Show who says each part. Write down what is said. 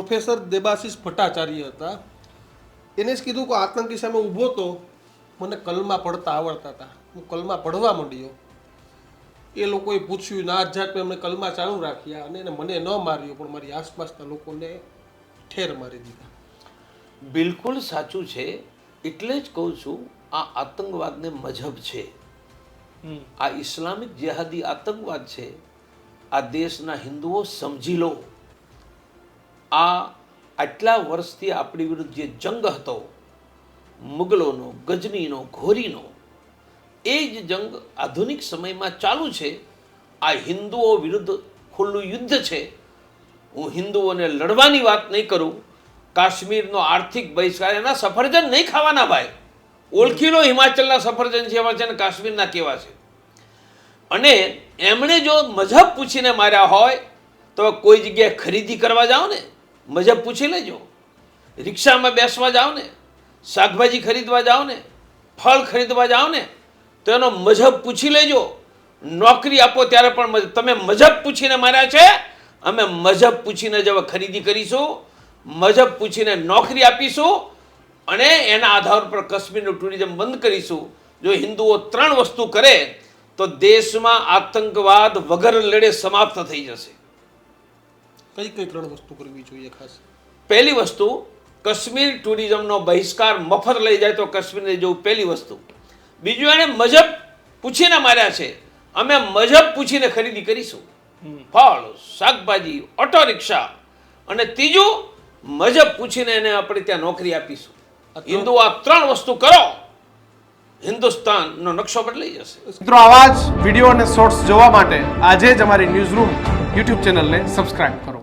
Speaker 1: Professor Debashish Bhattacharya હતા. એને જ કીધું કે આતંકી સામે ઊભો તો મને કલમા પડતા આવડતા હતા. હું કલમા પડવા માંડ્યો. એ લોકોએ પૂછ્યું ના જાત એમણે કલમા ચાલુ રાખ્યા અને એને મને ન માર્યો પણ મારી આસપાસના લોકોને ઠેર મારી દીધા.
Speaker 2: બિલકુલ સાચું છે. એટલે જ કહું છું આ આતંકવાદને મજહબ છે. આ ઇસ્લામિક જેહાદી આતંકવાદ છે. આ દેશના હિન્દુઓ સમજી લો. આ આટલા વર્ષથી આપણી વિરુદ્ધ જે જંગ હતો, મુગલોનો, ગજનીનો, ઘોરીનો, એ જ જંગ આધુનિક સમયમાં ચાલુ છે. આ હિન્દુઓ વિરુદ્ધ ખુલ્લું યુદ્ધ છે. હું હિન્દુઓને લડવાની વાત નહીં કરું. કાશ્મીરનો આર્થિક બહિષ્કાર, એના સફરજન નહીં ખાવાના ભાઈ. ઓળખી લો હિમાચલના સફરજન જેવા છે અને કાશ્મીરના કેવા છે. અને એમણે જો મજહબ પૂછીને માર્યા હોય, તો કોઈ જગ્યાએ ખરીદી કરવા જાઓ ને. મજહબ પૂછી લેજો. રિક્ષામાં બેસવા જાઓ ને, શાકભાજી ખરીદવા જાઓ ને, ફળ ખરીદવા જાઓ ને, તો એનો મજહબ પૂછી લેજો. નોકરી આપો ત્યારે પણ તમે મજહબ પૂછીને માર્યા છે? અમે મજહબ પૂછીને જ ખરીદી કરીશું મજહબ પૂછીને નોકરી આપીશું, અને એના આધાર પર કાશ્મીરનું ટુરિઝમ બંધ કરીશું. જો હિન્દુઓ ત્રણ વસ્તુ કરે, તો દેશમાં આતંકવાદ વગર લડે સમાપ્ત થઈ જશે.
Speaker 1: કઈ કઈ ત્રણ વસ્તુ કરવી જોઈએ ખાસ?
Speaker 2: પહેલી વસ્તુ કશ્મીર ટુરિઝમનો બહિષ્કાર મફત લઈ જાય તો કાશ્મીરને જવું પહેલી વસ્તુ. બીજું એણે મજબ પૂછીને માર્યા છે. અમે મજબ પૂછીને ખરીદી કરીશું. ફળ શાકભાજી ઓટો રિક્ષા અને ત્રીજું મજબ પૂછીને એને આપણે ત્યાં નોકરી આપીશું. હિન્દુ આ ત્રણ વસ્તુ કરો. હિન્દુસ્તાનનો નકશો બદલાઈ જશે.
Speaker 3: મિત્રો આવા જ વીડિયો અને શોર્ટ્સ જોવા માટે આજે જ અમારી ન્યૂઝ રૂમ યુટ્યુબ ચેનલને સબસ્ક્રાઇબ કરો.